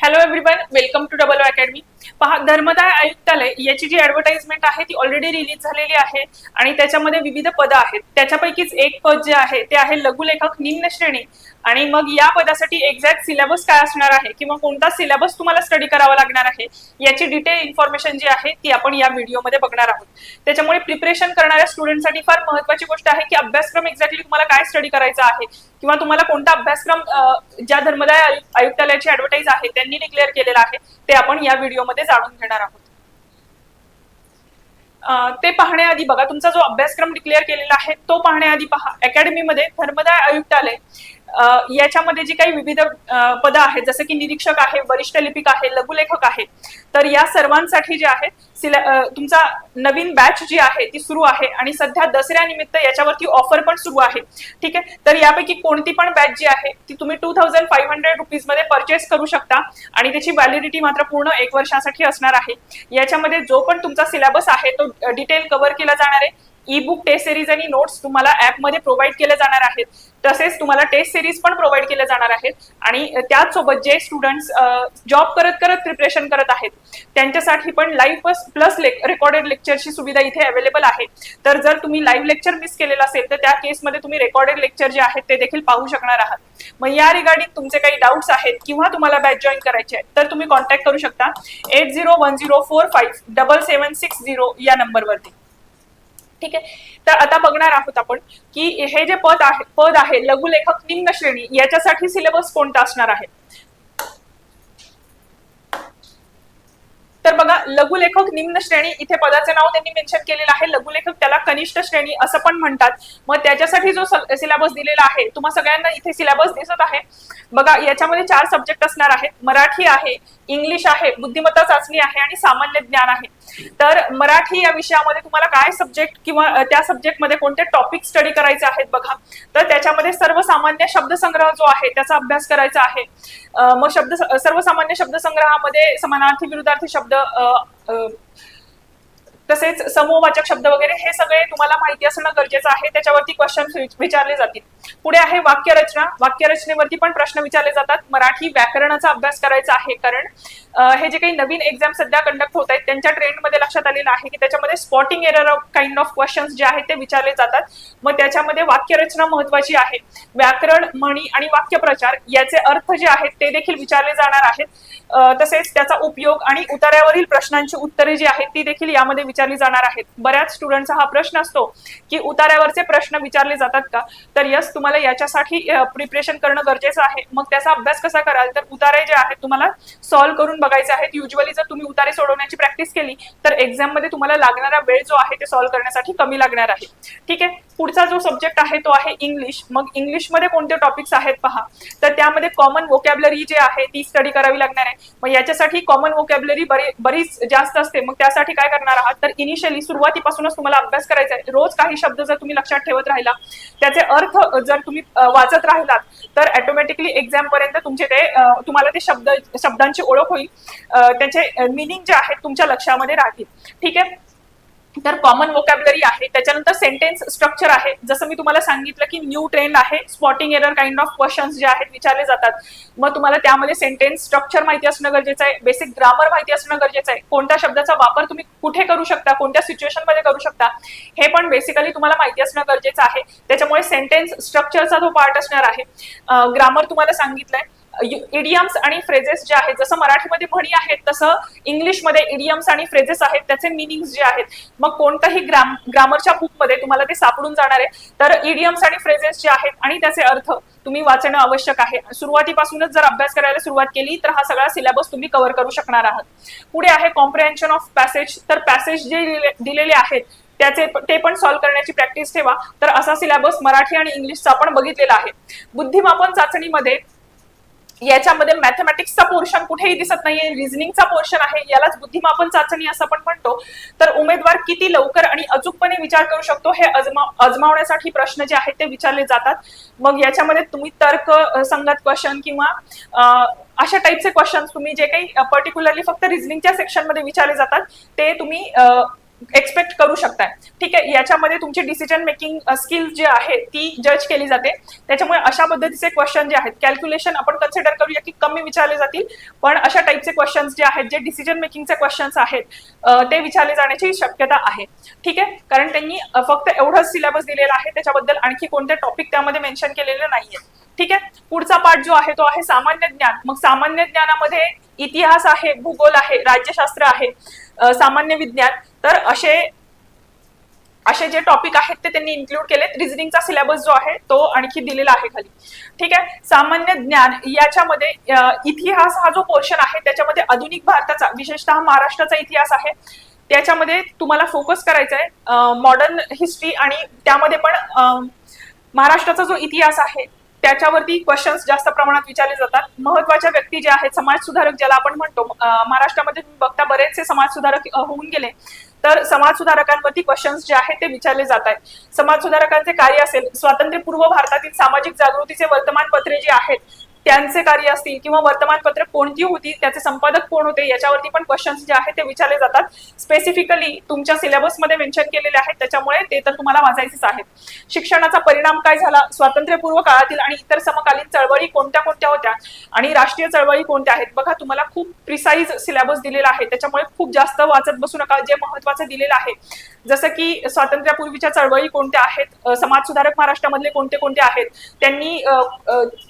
Hello everyone, welcome to Double O Academy. पहा धर्मदाय आयुक्तालय याची जी ऍडव्हर्टाइजमेंट आहे ती ऑलरेडी रिलीज झालेली आहे आणि त्याच्यामध्ये विविध पदं आहेत. त्याच्यापैकीच एक पद जे आहे ते आहे लघुलेखक निम्न श्रेणी. आणि मग या पदासाठी एक्झॅक्ट सिलेबस काय असणार आहे किंवा कोणता सिलेबस तुम्हाला स्टडी करावा लागणार आहे याची डिटेल इन्फॉर्मेशन जी आहे ती आपण या व्हिडिओमध्ये बघणार आहोत. त्याच्यामुळे प्रिपरेशन करणाऱ्या स्टुडंटसाठी फार महत्वाची गोष्ट आहे की अभ्यासक्रम एक्झॅक्टली तुम्हाला काय स्टडी करायचा आहे किंवा तुम्हाला कोणता अभ्यासक्रम ज्या धर्मदाय आयुक्तालयाची ऍडव्हर्टाईज आहे त्यांनी डिक्लेअर केलेला आहे ते आपण या व्हिडिओमध्ये जाणून घेणार आहोत. ते पाहण्याआधी बघा तुमचा जो अभ्यासक्रम डिक्लेअर केलेला आहे तो पाहण्याआधी पहा. अकॅडमीमध्ये धर्मदाय आयुक्तालय याच्यामध्ये जी काही विविध पदं आहेत जसं की निरीक्षक आहे वरिष्ठ लिपिक आहे लघुलेखक आहे तर या सर्वांसाठी जे आहे तुमचा नवीन बॅच जी आहे ती सुरू आहे आणि सध्या दसऱ्यानिमित्त याच्यावरती ऑफर पण सुरू आहे. ठीक आहे? तर यापैकी कोणती पण बॅच जी आहे ती तुम्ही टू थाउजंड फाईव्ह हंड्रेड रुपीजमध्ये परचेस करू शकता आणि त्याची व्हॅलिडिटी मात्र पूर्ण एक वर्षासाठी असणार आहे. याच्यामध्ये जो पण तुमचा सिलेबस आहे तो डिटेल कव्हर केला जाणार आहे. ई बुक टेस्ट सिरीज आणि नोट्स तुम्हाला ऍपमध्ये प्रोव्हाइड केले जाणार आहेत. तसेच तुम्हाला टेस्ट सिरीज पण प्रोव्हाइड केले जाणार आहेत. आणि त्याचसोबत जे स्टुडंट्स जॉब करत करत प्रिपरेशन करत आहेत त्यांच्यासाठी पण लाईव्ह प्लस रेकॉर्डेड लेक्चरची सुविधा इथे अवेलेबल आहे. तर जर तुम्ही लाईव्ह लेक्चर मिस केलेलं असेल तर त्या केसमध्ये तुम्ही रेकॉर्डेड लेक्चर जे आहेत ते देखील पाहू शकणार आहात. मग या रिगार्डिंग तुमचे काही डाऊट्स आहेत किंवा तुम्हाला बॅच जॉईन करायचे आहेत तर तुम्ही कॉन्टॅक्ट करू शकता. Eight zero one zero four five double seven six zero या नंबरवरती ठीक आहे? तर आता बघणार आहोत आपण की हे जे पद आहे पद आहे लघुलेखक निम्न श्रेणी याच्यासाठी सिलेबस कोणता असणार आहे? तर बघा लघुलेखक निम्न श्रेणी इथे पदाचे नाव त्यांनी मेन्शन केलेलं आहे. लघुलेखक त्याला कनिष्ठ श्रेणी असं पण म्हणतात. मग त्याच्यासाठी जो सिलेबस दिलेला आहे तुम्हा सगळ्यांना इथे सिलेबस दिसत आहे. बघा याच्यामध्ये चार सब्जेक्ट असणार आहेत. मराठी आहे इंग्लिश आहे बुद्धिमत्ता चाचणी आहे आणि सामान्य ज्ञान आहे. तर मराठी या विषयामध्ये तुम्हाला काय सब्जेक्ट किंवा त्या त्या सब्जेक्टमध्ये कोणते टॉपिक स्टडी करायचे आहेत बघा. तर त्याच्यामध्ये सर्वसामान्य शब्दसंग्रह जो आहे त्याचा अभ्यास करायचा आहे. मग शब्द सर्वसामान्य शब्दसंग्रहामध्ये समानार्थी विरुद्धार्थी शब्द अ, अ, तसेच समूहवाचक शब्द वगैरे हे सगळे तुम्हाला माहिती असणं गरजेचं आहे. त्याच्यावरती क्वेश्चन विचारले जातील. पुढे आहे वाक्यरचना. वाक्यरचनेवरती पण प्रश्न विचारले जातात. मराठी व्याकरणाचा अभ्यास करायचा आहे कारण हे जे काही नवीन एक्झाम सध्या कंडक्ट होत आहेत त्यांच्या ट्रेंडमध्ये लक्षात आलेलं आहे की त्याच्यामध्ये spotting error of kind of questions जे आहेत ते विचारले जातात. मग त्याच्यामध्ये वाक्यरचना महत्वाची आहे. व्याकरण म्हणी आणि वाक्यप्रचार याचे अर्थ जे आहेत ते देखील विचारले जाणार आहेत. तसेच त्याचा उपयोग आणि उतार्यावरील प्रश्नांची उत्तरे जी आहेत ती देखील यामध्ये विचारली जाणार आहेत. बऱ्याच स्टुडंटचा हा प्रश्न असतो की उतार्यावरचे प्रश्न विचारले जातात का? तर यस तुम्हाला याच्यासाठी प्रिपरेशन करणं गरजेचं आहे. मग त्याचा अभ्यास कसा कराल? तर उतारे जे आहेत तुम्हाला सॉल्व्ह करून बघायचे आहेत. युजली जर तुम्ही उतारे सोडवण्याची प्रॅक्टिस केली तर एक्झाममध्ये तुम्हाला लागणारा वेळ जो आहे ते सॉल्व्ह करण्यासाठी कमी लागणार आहे. ठीक आहे? पुढचा जो सब्जेक्ट आहे तो आहे इंग्लिश मग इंग्लिशमध्ये कोणते टॉपिक्स आहेत पहा. तर त्यामध्ये कॉमन वोकॅबलरी जे आहे ती स्टडी करावी लागणार आहे. मग याच्यासाठी कॉमन वोकॅबलरी बरी बरीच जास्त असते. मग त्यासाठी काय करणार आहात? तर इनिशियली सुरुवातीपासूनच तुम्हाला अभ्यास करायचा आहे. रोज काही शब्द जर तुम्ही लक्षात ठेवत राहिला त्याचे अर्थ जर तुम्ही वाचत राहिलात तर ऑटोमॅटिकली एक्झाम पर्यंत तुमचे ते तुम्हाला ते शब्द शब्दांची ओळख होईल. त्यांचे त्याचे मिनिंग जे आहेत तुमच्या लक्षामध्ये राहतील. ठीक आहे? तर कॉमन वोकॅबलरी आहे. त्याच्यानंतर सेंटेन्स स्ट्रक्चर आहे. जसं मी तुम्हाला सांगितलं की न्यू ट्रेंड आहे. Spotting error kind of questions जे आहेत विचारले जातात. मग तुम्हाला त्यामध्ये सेंटेन्स स्ट्रक्चर माहिती असणं गरजेचं आहे. बेसिक ग्रामर माहिती असणं गरजेचं आहे. कोणत्या शब्दाचा वापर तुम्ही कुठे करू शकता? कोणत्या सिच्युएशनमध्ये करू शकता? हे पण बेसिकली तुम्हाला माहिती असणं गरजेचं आहे. त्याच्यामुळे सेंटेन्स स्ट्रक्चरचा जो पार्ट असणार आहे. ग्रामर तुम्हाला सांगितलंय. इडियम्स आणि फ्रेजेस जे आहेत जसं मराठीमध्ये म्हणी आहेत तसं इंग्लिशमध्ये इडियम्स आणि फ्रेजेस आहेत त्याचे मिनिंग्स जे आहेत मग कोणत्याही ग्राम ग्रामरच्या बुकमध्ये तुम्हाला ते सापडून जाणार आहे. तर इडियम्स आणि फ्रेजेस जे आहेत आणि त्याचे अर्थ तुम्ही वाचणं आवश्यक आहे. सुरुवातीपासूनच जर अभ्यास करायला सुरुवात केली तर हा सगळा सिलेबस तुम्ही कव्हर करू शकणार आहात. पुढे आहे कॉम्प्रिहेन्शन ऑफ पॅसेज तर पॅसेज जे दिलेले आहेत त्याचे ते पण सॉल्व्ह करण्याची प्रॅक्टिस ठेवा. तर असा सिलेबस मराठी आणि इंग्लिशचा आपण बघितलेला आहे. बुद्धिमापन चाचणीमध्ये याच्यामध्ये मॅथमॅटिक्सचा पोर्शन कुठेही दिसत नाहीये रिझनिंगचा पोर्शन आहे यालाच बुद्धिमापन चाचणी असं आपण म्हणतो. तर उमेदवार किती लवकर आणि अचूकपणे विचार करू शकतो हे अजमा अजमावण्यासाठी प्रश्न जे आहेत ते विचारले जातात. मग याच्यामध्ये तुम्ही तर्क संगत क्वेश्चन किंवा अशा टाईपचे क्वेश्चन तुम्ही जे काही पर्टिक्युलरली फक्त रिझनिंगच्या सेक्शनमध्ये विचारले जातात ते तुम्ही एक्सपेक्ट करू शकताय. ठीक आहे याच्यामध्ये तुमची डिसिजन मेकिंग स्किल जी आहे ती जज केली जाते. त्याच्यामुळे अशा पद्धतीचे क्वेश्चन जे आहेत कॅल्क्युलेशन आपण कन्सिडर करूया की कमी विचारले जातील पण अशा टाईपचे क्वेश्चन्स जे आहेत जे डिसिजन मेकिंगचे क्वेश्चन्स आहेत ते विचारले जाण्याची शक्यता आहे. ठीक आहे कारण त्यांनी फक्त एवढंच सिलेबस दिलेला आहे त्याच्याबद्दल आणखी कोणते टॉपिक त्यामध्ये मेन्शन केलेले नाहीये. ठीक आहे पुढचा पाठ जो आहे तो आहे सामान्य ज्ञान. मग सामान्य ज्ञानामध्ये इतिहास आहे भूगोल आहे राज्यशास्त्र आहे सामान्य विज्ञान. तर असे असे जे टॉपिक आहेत ते त्यांनी इन्क्लूड केलेत. रिझनिंगचा सिलेबस जो आहे तो आणखी दिलेला आहे खाली. ठीक आहे? सामान्य ज्ञान याच्यामध्ये इतिहास हा जो पोर्शन आहे त्याच्यामध्ये आधुनिक भारताचा विशेषतः महाराष्ट्राचा इतिहास आहे. त्याच्यामध्ये तुम्हाला फोकस करायचा आहे मॉडर्न हिस्ट्री आणि त्यामध्ये पण महाराष्ट्राचा जो इतिहास आहे त्याच्यावरती क्वेश्चन्स जास्त प्रमाणात विचारले जातात. महत्त्वाच्या व्यक्ती जे आहेत समाज सुधारक ज्याला आपण म्हणतो महाराष्ट्रामध्ये तुम्ही बघता बरेचसे समाज सुधारक होऊन गेले. तर समाजसुधारकांवरती क्वेश्चन्स जे आहेत ते विचारले जात आहेत. समाज सुधारकांचे कार्य असेल स्वातंत्र्यपूर्व भारतातील सामाजिक जागृतीचे वर्तमानपत्रे जे आहेत त्यांचे कार्य असतील किंवा वर्तमानपत्र कोणती होती त्याचे संपादक कोण होते याच्यावरती पण क्वेश्चन्स जे आहेत ते विचारले जातात. स्पेसिफिकली तुमच्या सिलेबसमध्ये मेन्शन केलेले आहेत त्याच्यामुळे ते तर तुम्हाला वाचायचेच आहेत. शिक्षणाचा परिणाम काय झाला? स्वातंत्र्यपूर्व काळातील आणि इतर समकालीन चळवळी कोणत्या कोणत्या होत्या? आणि राष्ट्रीय चळवळी कोणत्या आहेत? बघा तुम्हाला खूप प्रिसाईज सिलेबस दिलेला आहे त्याच्यामुळे खूप जास्त वाचत बसू नका. जे महत्वाचं दिलेलं आहे जसं की स्वातंत्र्यापूर्वीच्या चळवळी कोणत्या आहेत समाजसुधारक समाज सुधारक महाराष्ट्रामधले कोणते कोणते आहेत त्यांनी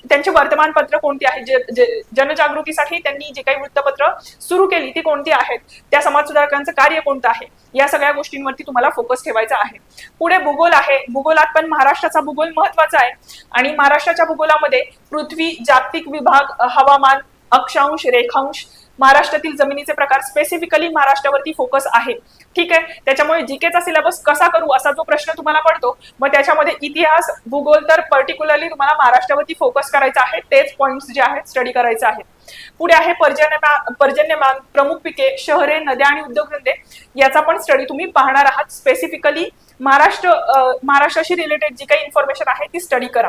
त्यांचे वर्तमानपत्र कोणती आहेत जे जनजागृतीसाठी त्यांनी जे काही वृत्तपत्र सुरू केली ती कोणती आहेत त्या समाज सुधारकांचं कार्य कोणतं आहे या सगळ्या गोष्टींवरती तुम्हाला फोकस ठेवायचा आहे. पुढे भूगोल आहे भूगोलात पण महाराष्ट्राचा भूगोल महत्त्वाचा आहे आणि महाराष्ट्राच्या भूगोलामध्ये पृथ्वी जागतिक विभाग हवामान अक्षांश रेखांश महाराष्ट्रातील जमिनीचे प्रकार स्पेसिफिकली महाराष्ट्रावरती फोकस आहे. ठीक आहे? त्याच्यामुळे जीकेचा सिलेबस कसा करू असा जो प्रश्न तुम्हाला पडतो मग त्याच्यामध्ये इतिहास भूगोल तर पर्टिक्युलरली तुम्हाला महाराष्ट्रावरती फोकस करायचा आहे. तेच पॉईंट्स जे आहेत स्टडी करायचे आहेत. पुढे आहे पर्जन्यमान पर्जन्यमान प्रमुख पिके शहरे नद्या आणि उद्योगधंदे. याचा पण स्टडी तुम्ही पाहणार आहात. स्पेसिफिकली महाराष्ट्र महाराष्ट्राशी रिलेटेड जी काही इन्फॉर्मेशन आहे ती स्टडी करा.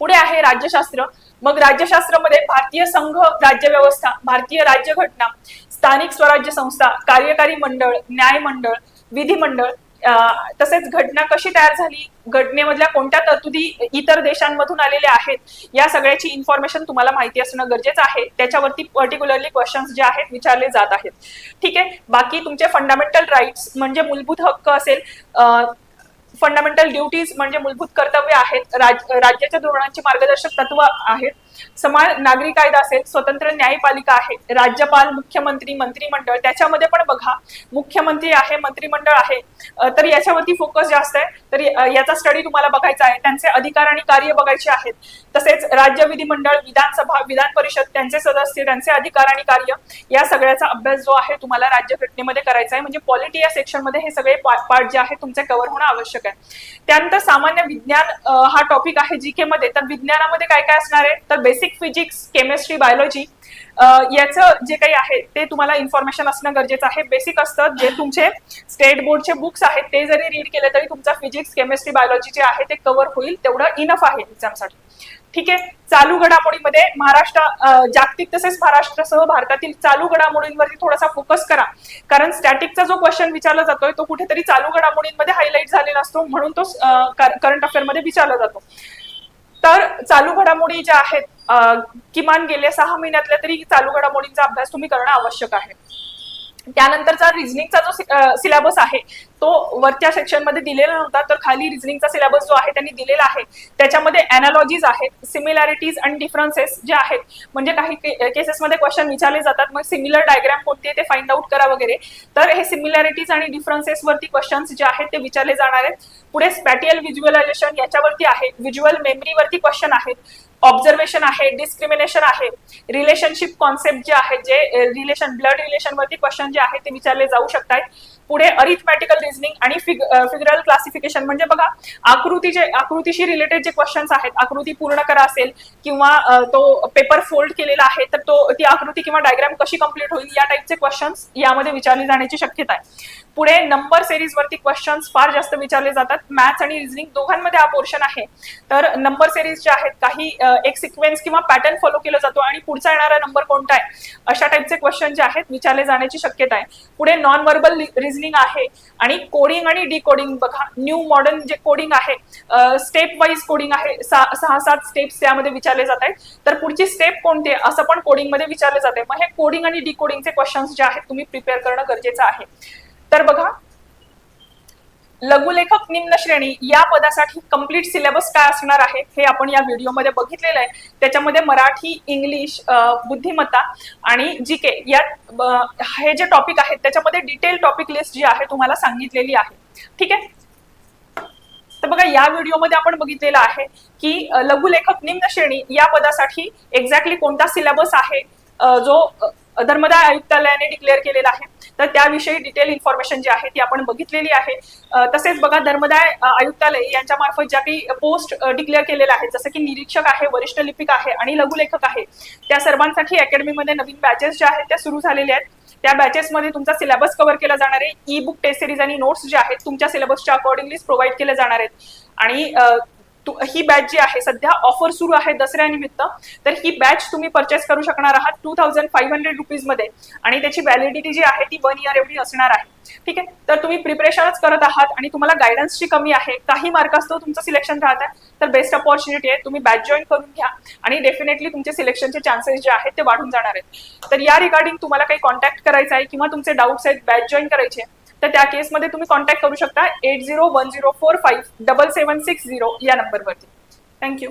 पुढे आहे राज्यशास्त्र. मग राज्यशास्त्रामध्ये भारतीय संघ राज्य व्यवस्था भारतीय राज्यघटना स्थानिक स्वराज्य संस्था कार्यकारी मंडळ न्याय मंडळ विधिमंडळ तसेच घटना कशी तयार झाली? घटनेमधल्या कोणत्या तरतुदी इतर देशांमधून आलेल्या आहेत? या सगळ्याची इन्फॉर्मेशन तुम्हाला माहिती असणं गरजेचं आहे. त्याच्यावरती पर्टिक्युलरली क्वेश्चन्स जे आहेत विचारले जात आहेत. ठीक आहे? बाकी तुमचे फंडामेंटल राईट्स म्हणजे मूलभूत हक्क असेल फंडामेंटल ड्युटीज म्हणजे मूलभूत कर्तव्य आहेत. राज्याच्या धोरणांची मार्गदर्शक तत्व आहेत. समान नागरी कायदा असेल स्वतंत्र न्यायपालिका आहे राज्यपाल मुख्यमंत्री मंत्रिमंडळ त्याच्यामध्ये पण बघा मुख्यमंत्री आहे मंत्रिमंडळ आहे तर याच्यावरती फोकस जास्त आहे. तर याचा स्टडी तुम्हाला बघायचा आहे. त्यांचे अधिकार आणि कार्य बघायचे आहेत. तसेच राज्य विधिमंडळ विधानसभा विधान परिषद त्यांचे सदस्य त्यांचे अधिकार आणि कार्य या सगळ्याचा अभ्यास जो आहे तुम्हाला राज्यघटनेमध्ये करायचा आहे. म्हणजे पॉलिटी या सेक्शनमध्ये हे सगळे पार्ट जे आहे तुमचे कव्हर होणं आवश्यक आहे. त्यानंतर सामान्य विज्ञान हा टॉपिक आहे जी के मध्ये. तर विज्ञानामध्ये काय काय असणार आहे? तर बेसिक फिजिक्स केमिस्ट्री बायोलॉजी याचं जे काही आहे ते तुम्हाला इन्फॉर्मेशन असणं गरजेचं आहे. बेसिक असतं जे तुमचे स्टेट बोर्डचे बुक्स आहेत ते जरी रीड केले तरी तुमचा फिजिक्स केमिस्ट्री बायोलॉजी जे आहे ते कव्हर होईल. तेवढं इनफ आहे एक्झामसाठी ठीक आहे? चालू घडामोडीमध्ये महाराष्ट्र जागतिक तसेच महाराष्ट्रासह भारतातील चालू घडामोडींवरती थोडासा फोकस करा. कारण स्टॅटिकचा जो क्वेश्चन विचारला जातोय तो कुठेतरी चालू घडामोडींमध्ये हायलाईट झालेला असतो म्हणून तो करंट अफेअरमध्ये विचारला जातो. तर चालू घडामोडी ज्या आहेत किमान गेल्या सहा महिन्यातल्या तरी चालू घडामोडींचा अभ्यास तुम्ही करणं आवश्यक आहे. त्यानंतरचा रिझनिंगचा जो सिलेबस आहे तो वरच्या सेक्शनमध्ये दिलेला नव्हता तर खाली रिझनिंगचा सिलेबस जो आहे त्यांनी दिलेला आहे. त्याच्यामध्ये अनालॉजीज आहेत सिमिलॅरिटीज आणि डिफरन्सेस जे आहेत म्हणजे काही केसेसमध्ये क्वेश्चन विचारले जातात मग सिमिलर डायग्राम आहे ते फाइंड आउट करा वगैरे. तर हे सिमिलॅरिटीज आणि डिफरन्सेस वरती क्वेश्चन्स जे आहेत ते विचारले जाणार आहेत. पुढे स्पॅटियल व्हिज्युअलायझेशन याच्यावरती आहे व्हिज्युअल मेमरीवरती क्वेश्चन आहेत. ऑब्झर्वेशन आहे डिस्क्रिमिनेशन आहे रिलेशनशिप कॉन्सेप्ट जे आहे जे रिलेशन ब्लड रिलेशन वरती क्वेश्चन जे आहे ते विचारले जाऊ शकतात पुढे अरिथमॅटिकल रिझनिंग आणि फिगरल क्लासिफिकेशन म्हणजे बघा आकृती जे आकृतीशी रिलेटेड जे क्वेश्चन्स आहेत आकृती पूर्ण करा असेल किंवा तो पेपर फोल्ड केलेला आहे तर तो ती आकृती किंवा डायग्राम कशी कंप्लीट होईल या टाईपचे क्वेश्चन्स यामध्ये विचारले जाण्याची शक्यता आहे. पुढे नंबर सिरीज वरती क्वेश्चन्स फार जास्त विचारले जातात. मॅथ्स आणि रिझनिंग दोघांमध्ये हा पोर्शन आहे. तर नंबर सिरीज जे आहेत काही एक सिक्वेन्स किंवा पॅटर्न फॉलो केला जातो आणि पुढचा येणारा नंबर कोणता आहे अशा टाईपचे क्वेश्चन जे आहेत विचारले जाण्याची शक्यता आहे. पुढे नॉन वर्बल रिझनिंग आहे. आणि कोडिंग आणि डिकोडिंग बघा न्यू मॉडर्न जे कोडिंग आहे स्टेप वाईज कोडिंग आहे सहा सात स्टेप्स त्यामध्ये विचारले जात आहेत. तर पुढची स्टेप कोणती आहे? असं पण कोडिंगमध्ये विचारले जाते. मग हे कोडिंग आणि डिकोडिंगचे क्वेश्चन्स जे आहेत तुम्ही प्रिपेअर करणं गरजेचं आहे. तर बघा लघुलेखक निम्न श्रेणी या पदासाठी कंप्लीट सिलेबस काय असणार आहे हे आपण या व्हिडिओमध्ये बघितलेलं आहे. त्याच्यामध्ये मराठी इंग्लिश बुद्धिमत्ता आणि जी के या हे जे टॉपिक आहेत त्याच्यामध्ये डिटेल टॉपिक लिस्ट जी आहे तुम्हाला सांगितलेली आहे. ठीक आहे? तर बघा या व्हिडिओमध्ये आपण बघितलेलं आहे की लघुलेखक निम्न श्रेणी या पदासाठी एक्झॅक्टली कोणता सिलेबस आहे? जो धर्मदाय आयुक्तालयाने डिक्लेअर केलेला आहे. तर त्याविषयी डिटेल इन्फॉर्मेशन जी आहे ती आपण बघितलेली आहे. तसेच बघा धर्मदाय आयुक्तालय यांच्या मार्फत ज्या काही पोस्ट डिक्लेअर केलेल्या आहेत जसं की निरीक्षक आहे वरिष्ठ लिपिक आहे आणि लघुलेखक आहे त्या सर्वांसाठी अकॅडमीमध्ये नवीन बॅचेस ज्या आहेत त्या सुरू झालेल्या आहेत. त्या बॅचेसमध्ये तुमचा सिलेबस कव्हर केला जाणार आहे. ई बुक टेस्ट सिरीज आणि नोट्स जे आहेत तुमच्या सिलेबसच्या अकॉर्डिंगलीच प्रोव्हाइड केले जाणार आहेत. आणि ही बॅच जी आहे सध्या ऑफर सुरू आहे दसऱ्यानिमित्त. तर ही बॅच तुम्ही परचेस करू शकणार आहात टू थाउजंड फाईव्ह हंड्रेड रुपीजमध्ये. आणि त्याची व्हॅलिडिटी जी आहे ती वन इयर एवढी असणार आहे. ठीक आहे? तर तुम्ही प्रिपरेशनच करत आहात आणि तुम्हाला गायडन्सची कमी आहे. काही मार्क असतो तुमचं सिलेक्शन राहत. आहे तर बेस्ट अपॉर्च्युनिटी आहे तुम्ही बॅच जॉईन करून घ्या. आणि डेफिनेटली तुमचे सिलेक्शनचे चान्सेस जे आहेत ते वाढून जाणार आहेत. तर या रिगार्डिंग तुम्हाला काही कॉन्टॅक्ट करायचा आहे किंवा तुमचे डाऊट्स आहेत बॅच जॉईन करायचे आहे, तर त्या केसमध्ये तुम्ही कॉन्टॅक्ट करू शकता eight zero one zero four five double seven six zero या नंबरवरती थँक्यू